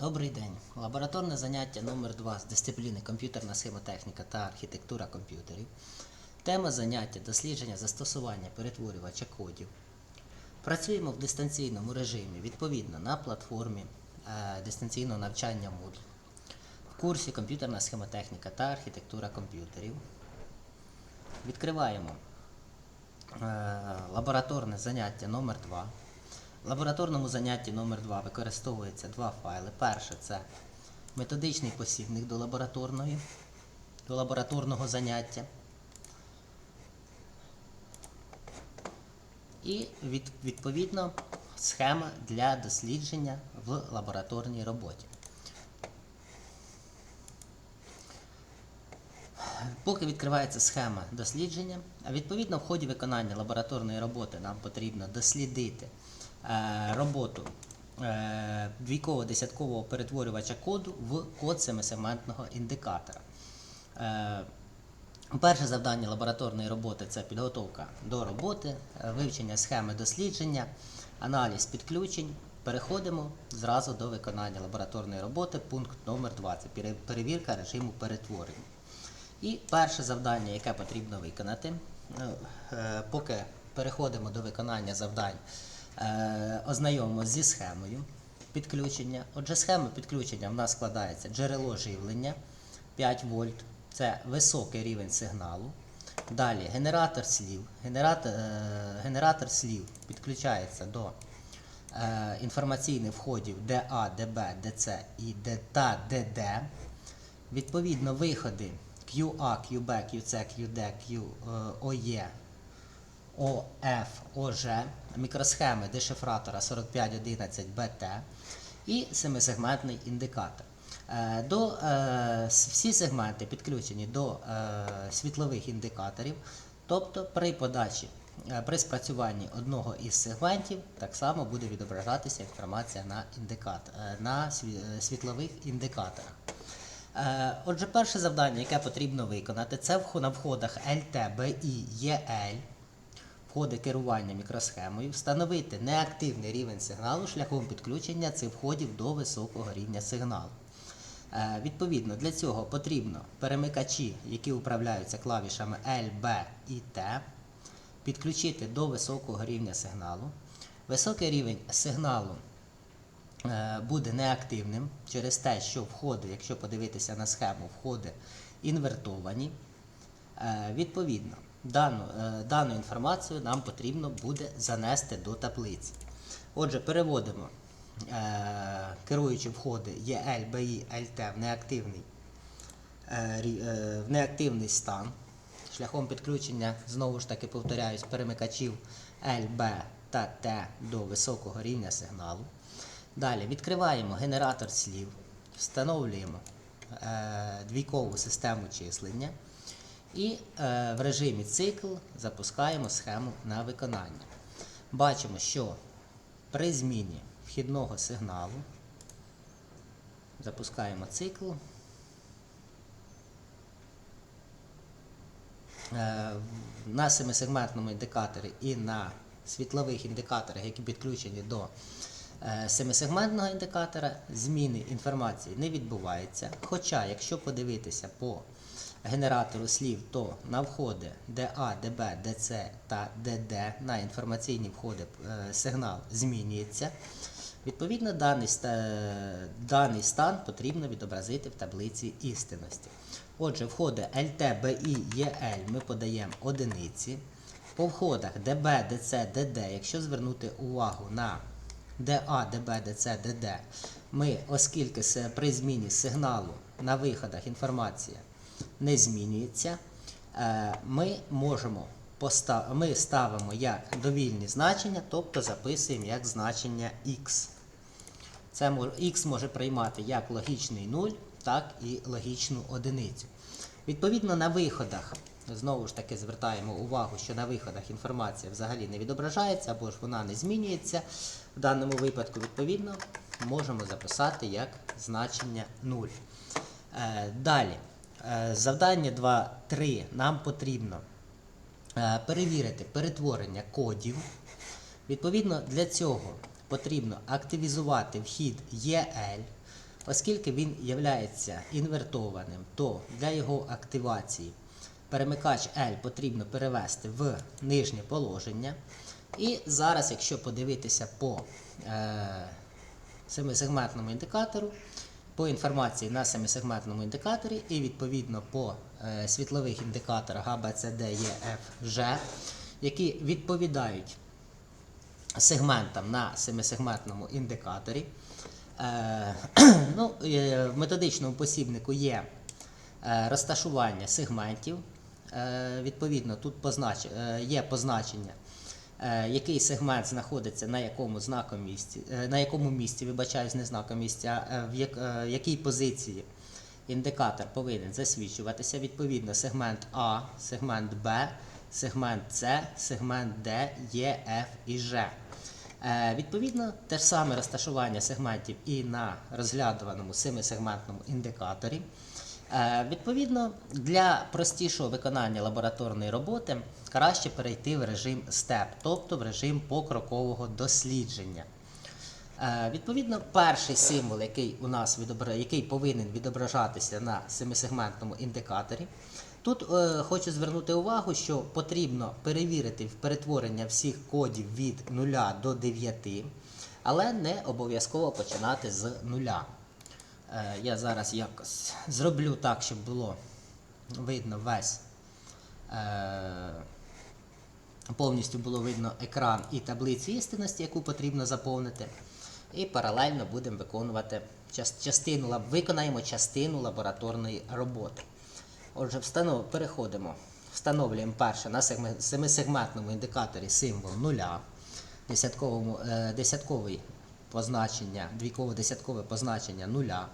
Добрий день. Лабораторне заняття номер 2 з дисципліни комп'ютерна схемотехніка та архітектура комп'ютерів. Тема заняття дослідження застосування перетворювача кодів. Працюємо в дистанційному режимі відповідно на платформі е, дистанційного навчання Moodle. В курсі комп'ютерна схемотехніка та архітектура комп'ютерів. Відкриваємо е, лабораторне заняття номер 2 В лабораторному занятті номер 2 використовується два файли. Перше це методичний посібник до лабораторної, до лабораторного заняття. І від, відповідно схема для дослідження в лабораторній роботі. Поки відкривається схема дослідження, а відповідно в ході виконання лабораторної роботи нам потрібно дослідити роботу е, двійково-десяткового перетворювача коду в код семисегментного індикатора. Е, Перше завдання лабораторної роботи це підготовка до роботи, е, вивчення схеми дослідження, аналіз підключень. Переходимо зразу до виконання лабораторної роботи. Пункт номер 2 це перевірка режиму перетворення. І перше завдання, яке потрібно виконати, е, е, поки переходимо до виконання завдань, е, ознайомимося зі схемою підключення. Отже, схема підключення в нас складається джерело живлення 5 вольт, це високий рівень сигналу. Далі генератор слів. Генератор, е, генератор слів підключається до е, інформаційних входів DA, DB, DC і та DD. Відповідно, виходи QA, QB, QC, QD, Q, OE, мікросхеми дешифратора 4511BT і семисегментний індикатор. Е, До, е, всі сегменти підключені до е, світлових індикаторів, тобто при подачі, при спрацюванні одного із сегментів так само буде відображатися інформація на, індикатор, на світлових індикаторах. Отже, перше завдання, яке потрібно виконати, це на входах LT, BI, EL, входи керування мікросхемою, встановити неактивний рівень сигналу шляхом підключення цих входів до високого рівня сигналу. Е, Відповідно, для цього потрібно перемикачі, які управляються клавішами L, B і T, підключити до високого рівня сигналу. Високий рівень сигналу е, буде неактивним через те, що входи, якщо подивитися на схему, входи інвертовані. Е, Відповідно, дану, е, дану інформацію нам потрібно буде занести до таблиці. Отже, переводимо е, керуючі входи EL, BI, LT в неактивний, е, в неактивний стан шляхом підключення, знову ж таки повторяюсь, перемикачів B та T до високого рівня сигналу. Далі відкриваємо генератор слів, встановлюємо двійкову систему числення і е, в режимі цикл запускаємо схему на виконання. Бачимо, що при зміні вхідного сигналу запускаємо цикл. Е, на семисегментному індикаторі і на світлових індикаторах, які підключені до е, семисегментного індикатора, зміни інформації не відбувається. Хоча, якщо подивитися по генератору слів, то на входи DA, DB, DC та DD на інформаційні входи е, сигнал змінюється. Відповідно, даний, даний стан потрібно відобразити в таблиці істинності. Отже, входи LT, BI, EL ми подаємо одиниці. По входах DB, DC, DD, якщо звернути увагу на DA, DB, DC, DD, ми, оскільки при зміні сигналу на виходах інформація не змінюється, е, ми можемо ми ставимо як довільні значення, тобто записуємо як значення x. Це x може приймати як логічний 0, так і логічну одиницю. Відповідно, на виходах, знову ж таки звертаємо увагу, що на виходах інформація взагалі не відображається або ж вона не змінюється. В даному випадку, відповідно, можемо записати як значення 0. Е, Далі, завдання 2.3 нам потрібно е, перевірити перетворення кодів. Відповідно, для цього потрібно активізувати вхід EL, Оскільки він є інвертованим, то для його активації перемикач L потрібно перевести в нижнє положення. І зараз, якщо подивитися по е, семисегментному індикатору, по інформації на семисегментному індикаторі і відповідно по е, світлових індикаторах А, Б, С, Д, Е, Ф, Ж, які відповідають сегментам на семисегментному індикаторі. Е, ну, е, в методичному посібнику є розташування сегментів. Відповідно, тут є позначення, який сегмент знаходиться на якому знаком місці, е, на якому місці, вибачаюсь, не знаком місці, а е, в як... е, якій позиції індикатор повинен засвідчуватися. Відповідно, сегмент А, сегмент Б, сегмент С, сегмент Д, Е, Ф і Ж. Е, Відповідно, те ж саме розташування сегментів і на розглядуваному семисегментному індикаторі. Е, Відповідно, для простішого виконання лабораторної роботи краще перейти в режим STEP, тобто в режим покрокового дослідження. Е, Відповідно, перший символ, який у нас відобра... який повинен відображатися на семисегментному індикаторі. Тут е, хочу звернути увагу, що потрібно перевірити перетворення всіх кодів від 0 до 9, але не обов'язково починати з 0. Е, я зараз якось зроблю так, щоб було видно весь. Е, повністю було видно екран і таблицю істинності, яку потрібно заповнити. І паралельно будемо виконувати частину, виконаємо частину лабораторної роботи. Отже, встанов, переходимо. Встановлюємо перше на сегме- семисегментному індикаторі символ нуля, десятковому, е, десятковий позначення, двійково-десяткове позначення нуля.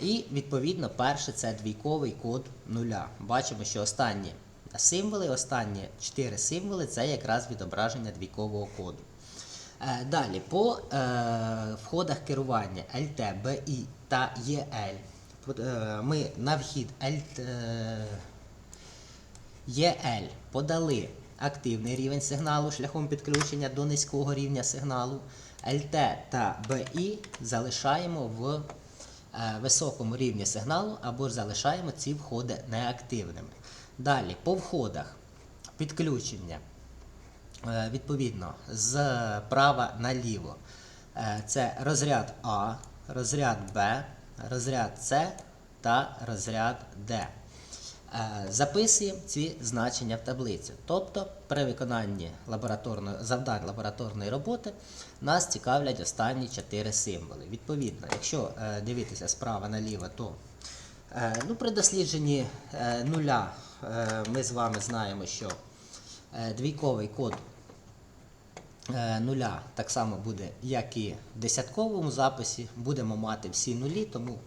І відповідно перше це двійковий код нуля. Бачимо, що останні символи, останні 4 символи це якраз відображення двійкового коду. Е, Далі по е, входах керування LT, BI та EL. Е, Ми на вхід LT, е, EL подали активний рівень сигналу шляхом підключення до низького рівня сигналу. LT та BI залишаємо в високому рівні сигналу або залишаємо ці входи неактивними. Далі по входах підключення. Е, Відповідно, з права наліво. Е, Це розряд А, розряд Б, розряд С та розряд Д. Е, Записуємо ці значення в таблицю. Тобто, при виконанні лабораторної, завдань лабораторної роботи нас цікавлять останні 4 символи. Відповідно, якщо е, дивитися справа наліво, то е, ну, при дослідженні е, нуля ми з вами знаємо, що двійковий код нуля так само буде, як і в десятковому записі. Будемо мати всі нулі, тому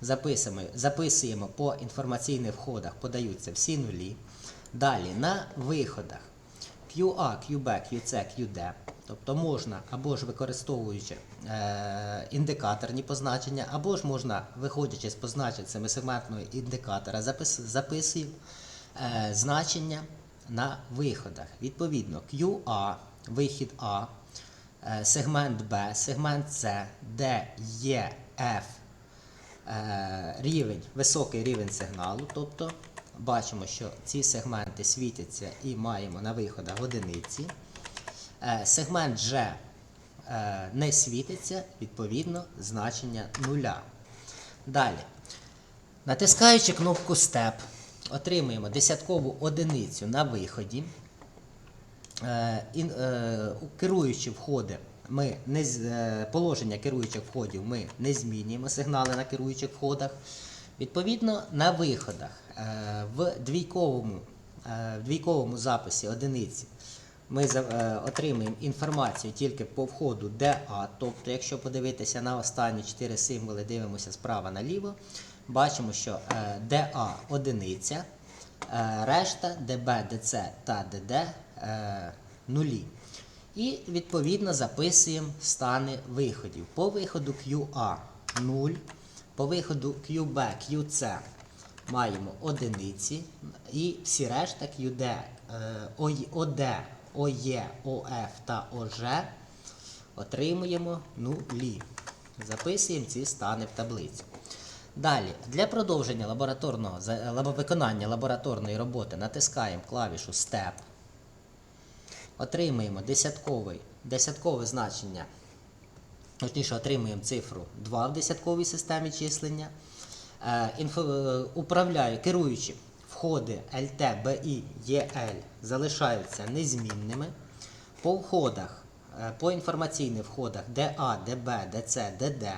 записуємо, записуємо по інформаційних входах, подаються всі нулі. Далі на виходах QA, QB, QC, QD. Тобто можна або ж використовуючи е, індикаторні позначення, або ж можна, виходячи з позначень семисегментного індикатора, запис, записуємо е, значення на виходах. Відповідно, QA, вихід А, е, сегмент Б, сегмент С, Д, Е, Ф, рівень, високий рівень сигналу. Тобто бачимо, що ці сегменти світяться і маємо на виходах одиниці. Е, Сегмент G е, не світиться, відповідно, значення нуля. Далі. Натискаючи кнопку Step, отримуємо десяткову одиницю на виході. Е, Керуючі входи, ми не, положення керуючих входів ми не змінюємо сигнали на керуючих входах. Відповідно, на виходах в двійковому, в двійковому записі одиниці ми е, отримуємо інформацію тільки по входу DA, тобто, якщо подивитися на останні 4 символи, дивимося справа наліво, бачимо, що е, DA одиниця, е, решта DB, DC та е, нулі. І відповідно записуємо стани виходів. По виходу QA 0, по виходу QB, QC маємо одиниці і всі решта QD, OD, OE, OF та OG отримуємо нулі. Записуємо ці стани в таблицю. Далі, для продовження лабораторного виконання лабораторної роботи натискаємо клавішу Step. Отримуємо десяткове значення. Точніше, отримуємо цифру 2 в десятковій системі числення. Е, інфо, е, управляю, керуючи входи LT, BI, EL залишаються незмінними. По входах, е, по інформаційних входах DA, DB, DC, DD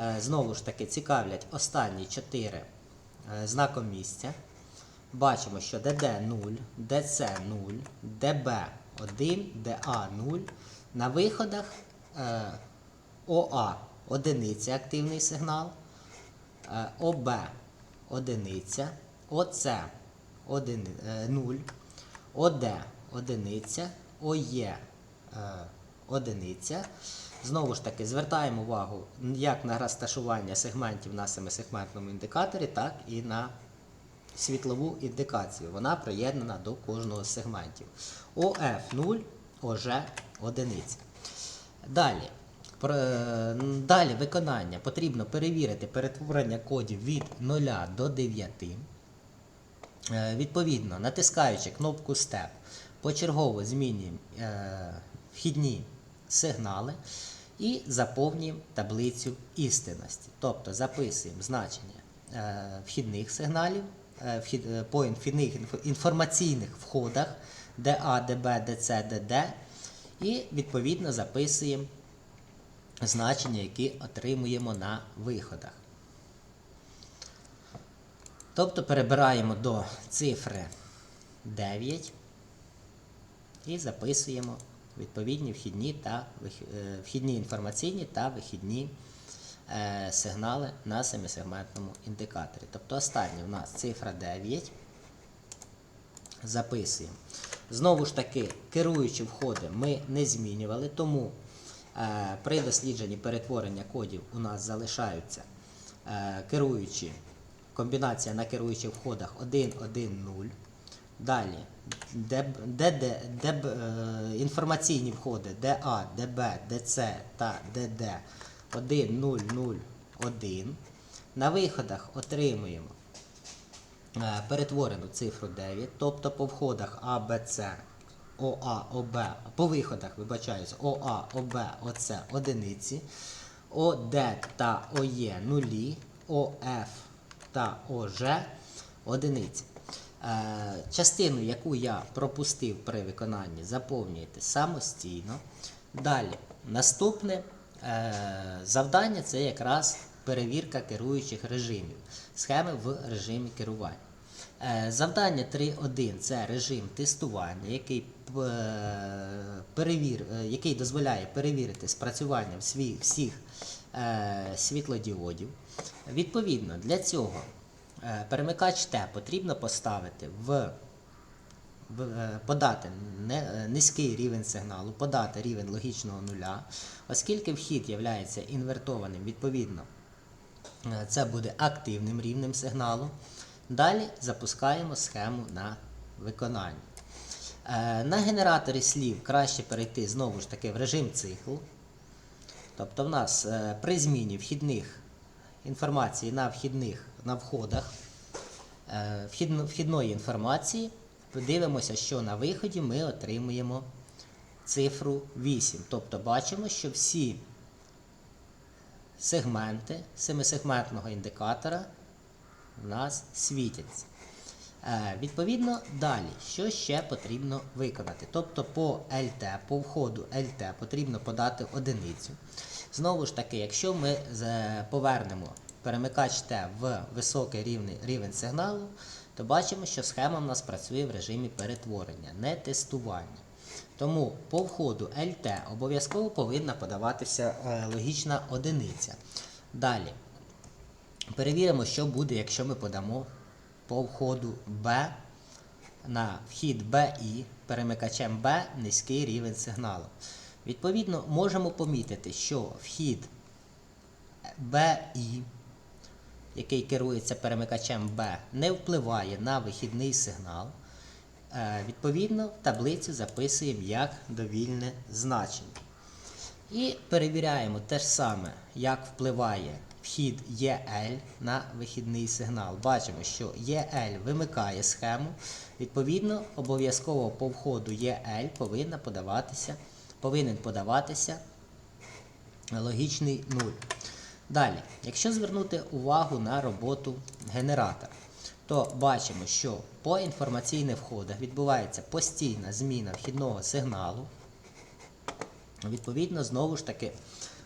е, знову ж таки цікавлять останні 4 знаком місця. Бачимо, що DD 0, DC 0, DB 1, DA 0. На виходах е, ОА одиниця активний сигнал, е, ОБ одиниця, ОЦ 0, ОД одиниця, ОЄ е, одиниця. Знову ж таки, звертаємо увагу як на розташування сегментів на семисегментному індикаторі, так і на світлову індикацію. Вона приєднана до кожного з сегментів. ОФ 0, ОЖ 1. Далі. Е, Далі виконання потрібно перевірити перетворення кодів від 0 до 9. Е, Відповідно, натискаючи кнопку Step, почергово змінюємо е, вхідні сигнали і заповнюємо таблицю істинності. Тобто записуємо значення е, вхідних сигналів по вхідних інформаційних входах DA, DB, DC, DD і відповідно записуємо значення, які отримуємо на виходах. Тобто перебираємо до цифри 9 і записуємо відповідні вхідні, та, е, вхідні інформаційні та вихідні е, сигнали на семисегментному індикаторі. Тобто останнє у нас цифра 9. Записуємо. Знову ж таки, керуючи входи ми не змінювали, тому е, при дослідженні перетворення кодів у нас залишаються керуючі, комбінація на керуючих входах 1, 1, 0. Далі. ДБ, ДД, ДБ, е, інформаційні входи. DA, DB, DC та DD 1, 0, 0, 1. На виходах отримуємо е, перетворену цифру 9, тобто по входах А, Б, С, ОА, ОБ, по виходах, вибачаюсь, ОА, ОБ, ОЦ одиниці, ОД та ОЄ нулі, ОФ та ОЖ одиниці. Е, Частину, яку я пропустив при виконанні, заповнюєте самостійно. Далі, наступне е, завдання це якраз перевірка керуючих режимів, схеми в режимі керування. Е, Завдання 3.1 це режим тестування, який, перевір, який дозволяє перевірити спрацювання всіх світлодіодів. Відповідно, для цього е, перемикач Т потрібно поставити в е, подати е, низький рівень сигналу, подати рівень логічного нуля, оскільки вхід є інвертованим, відповідно, це буде активним рівнем сигналу. Далі запускаємо схему на виконання. На генераторі слів краще перейти знову ж таки в режим циклу. Тобто в нас при зміні вхідних інформації на вхідних на входах е, вхідної інформації, подивимося, що на виході ми отримуємо цифру 8. Тобто бачимо, що всі сегменти семисегментного індикатора в нас світяться. Е, Відповідно, далі, що ще потрібно виконати? Тобто по LT, по входу LT потрібно подати одиницю. Знову ж таки, якщо ми повернемо перемикач Т в високий рівень, рівень сигналу, то бачимо, що схема в нас працює в режимі перетворення, не тестування. Тому по входу LT обов'язково повинна подаватися е, логічна одиниця. Далі. Перевіримо, що буде, якщо ми подамо по входу B на вхід BI перемикачем B низький рівень сигналу. Відповідно, можемо помітити, що вхід BI, який керується перемикачем B, не впливає на вихідний сигнал. Е, Відповідно, в таблицю записуємо як довільне значення. І перевіряємо те ж саме, як впливає вхід EL на вихідний сигнал. Бачимо, що EL вимикає схему. Відповідно, обов'язково по входу EL повинна подаватися, повинен подаватися логічний 0. Далі, якщо звернути увагу на роботу генератора, то бачимо, що по інформаційних входах відбувається постійна зміна вхідного сигналу. Відповідно, знову ж таки,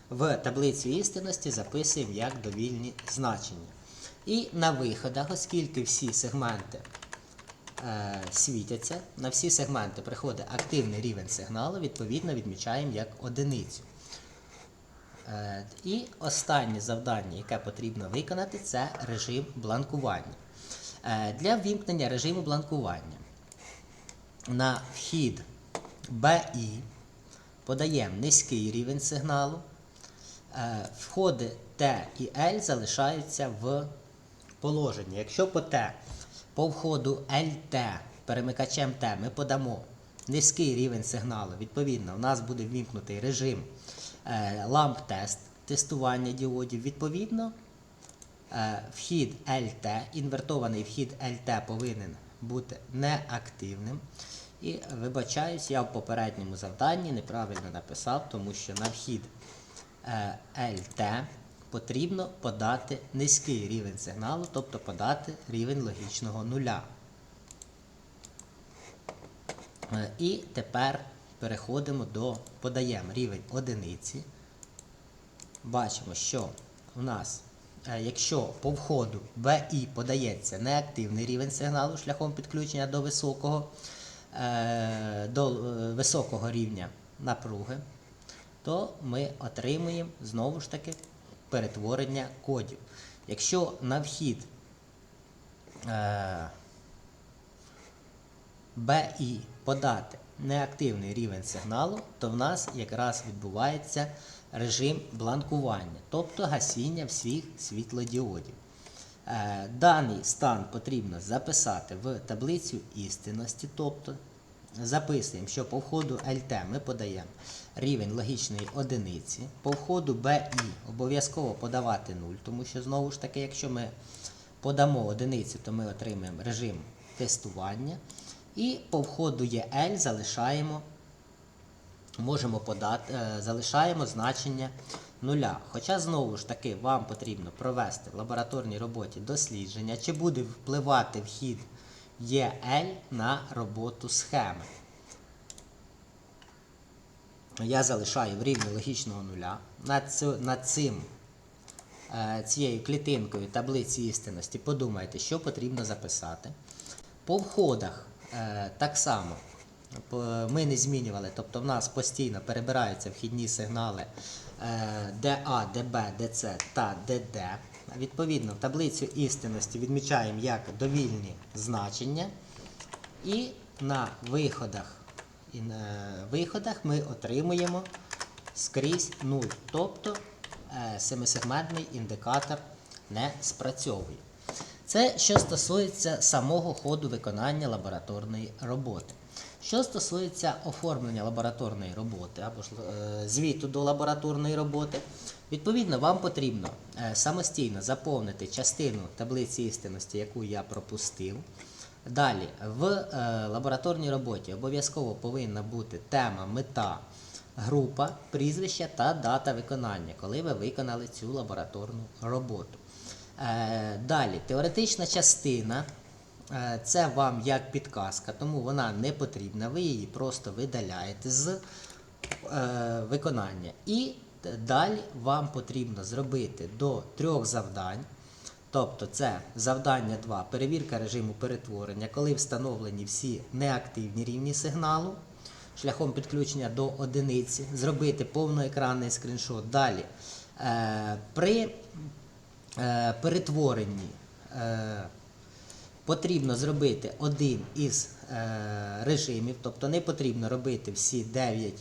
в таблицю істинності записуємо як довільні значення. І на виходах, оскільки всі сегменти світяться, на всі сегменти приходить активний рівень сигналу, відповідно відмічаємо як одиницю. Е, І останнє завдання, яке потрібно виконати, це режим бланкування. Е, Для ввімкнення режиму бланкування на вхід BI подаємо низький рівень сигналу. Е, Входи T і L залишаються в положенні. Якщо по T, по входу LT перемикачем T ми подамо низький рівень сигналу, відповідно, у нас буде ввімкнутий режим е, ламп-тест тестування діодів. Відповідно, е, вхід LT, інвертований вхід LT повинен бути неактивним. І вибачаюсь, я в попередньому завданні неправильно написав, тому що на вхід е, LT потрібно подати низький рівень сигналу, тобто подати рівень логічного нуля. Е, І тепер переходимо до подаємо рівень одиниці. Бачимо, що у нас, е, якщо по входу BI подається неактивний рівень сигналу шляхом підключення до високого, е, до високого рівня напруги, то ми отримуємо знову ж таки перетворення кодів. Якщо на вхід е, BI подати неактивний рівень сигналу, то в нас якраз відбувається режим бланкування, тобто гасіння всіх світлодіодів. Е, Даний стан потрібно записати в таблицю істинності, тобто записуємо, що по входу LT ми подаємо рівень логічної одиниці, по входу BI обов'язково подавати 0, тому що знову ж таки, якщо ми подамо одиницю, то ми отримаємо режим тестування. І по входу EL залишаємо, можемо подати, е, залишаємо значення нуля. Хоча знову ж таки вам потрібно провести в лабораторній роботі дослідження, чи буде впливати вхід EL на роботу схеми. Я залишаю в рівні логічного нуля. Над, цю, над цим е, цією клітинкою таблиці істинності подумайте, що потрібно записати. По входах е, так само ми не змінювали, тобто в нас постійно перебираються вхідні сигнали DA, DB, DC та DD. Відповідно, в таблицю істинності відмічаємо як довільні значення. І на виходах, і на виходах ми отримуємо скрізь 0. Тобто е, семисегментний індикатор не спрацьовує. Це що стосується самого ходу виконання лабораторної роботи. Що стосується оформлення лабораторної роботи або ж е, звіту до лабораторної роботи, відповідно, вам потрібно е, самостійно заповнити частину таблиці істинності, яку я пропустив. Далі, в е, лабораторній роботі обов'язково повинна бути тема, мета, група, прізвище та дата виконання, коли ви виконали цю лабораторну роботу. Е, Далі, теоретична частина. Е, Це вам як підказка, тому вона не потрібна. Ви її просто видаляєте з е, виконання. І далі вам потрібно зробити до трьох завдань. Тобто це завдання 2, перевірка режиму перетворення, коли встановлені всі неактивні рівні сигналу шляхом підключення до одиниці, зробити повноекранний скріншот. Далі е, при е, перетворенні е, потрібно зробити один із режимів, тобто не потрібно робити всі 9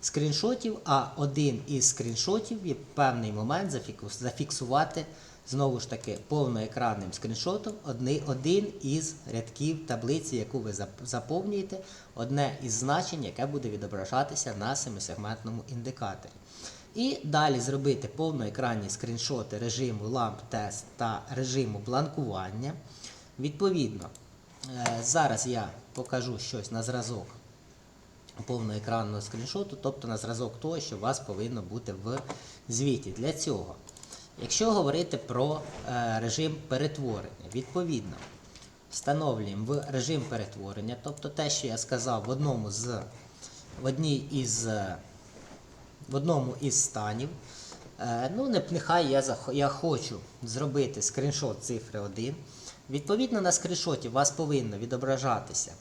скріншотів, а один із скріншотів в певний момент зафіксувати знову ж таки повноекранним скріншотом один із рядків таблиці, яку ви заповнюєте, одне із значень, яке буде відображатися на семисегментному індикаторі. І далі зробити повноекранні скріншоти режиму ламп тест та режиму бланкування. Відповідно, е, зараз я покажу щось на зразок повноекранного скріншоту, тобто на зразок того, що у вас повинно бути в звіті. Для цього, якщо говорити про е, режим перетворення, відповідно, встановлюємо в режим перетворення, тобто те, що я сказав в одному з в одній із е, в одному із станів. Е, ну, не- нехай я, я хочу зробити скріншот цифри 1. Відповідно, на скріншоті у вас повинно відображатися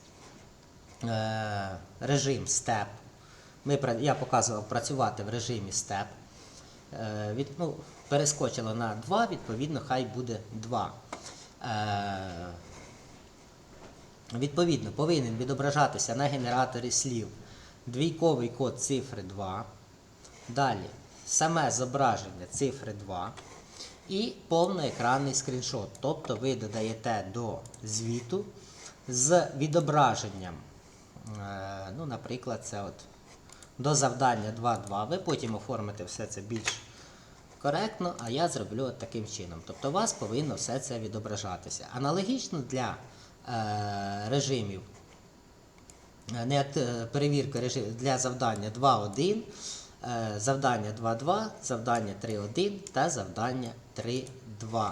режим степ. Я показував працювати в режимі степ. Від, ну, перескочило на 2, відповідно, хай буде 2. Е, Відповідно, повинен відображатися на генераторі слів двійковий код цифри 2. Далі саме зображення цифри 2 і повноекранний скріншот. Тобто ви додаєте до звіту з відображенням, е, ну, наприклад, це от до завдання 2.2. Ви потім оформите все це більш коректно, а я зроблю от таким чином. Тобто у вас повинно все це відображатися. Аналогічно для е, режимів е, не е, перевірки режим для завдання 2.1, е, завдання 2.2, завдання 3.1 та завдання 3.2.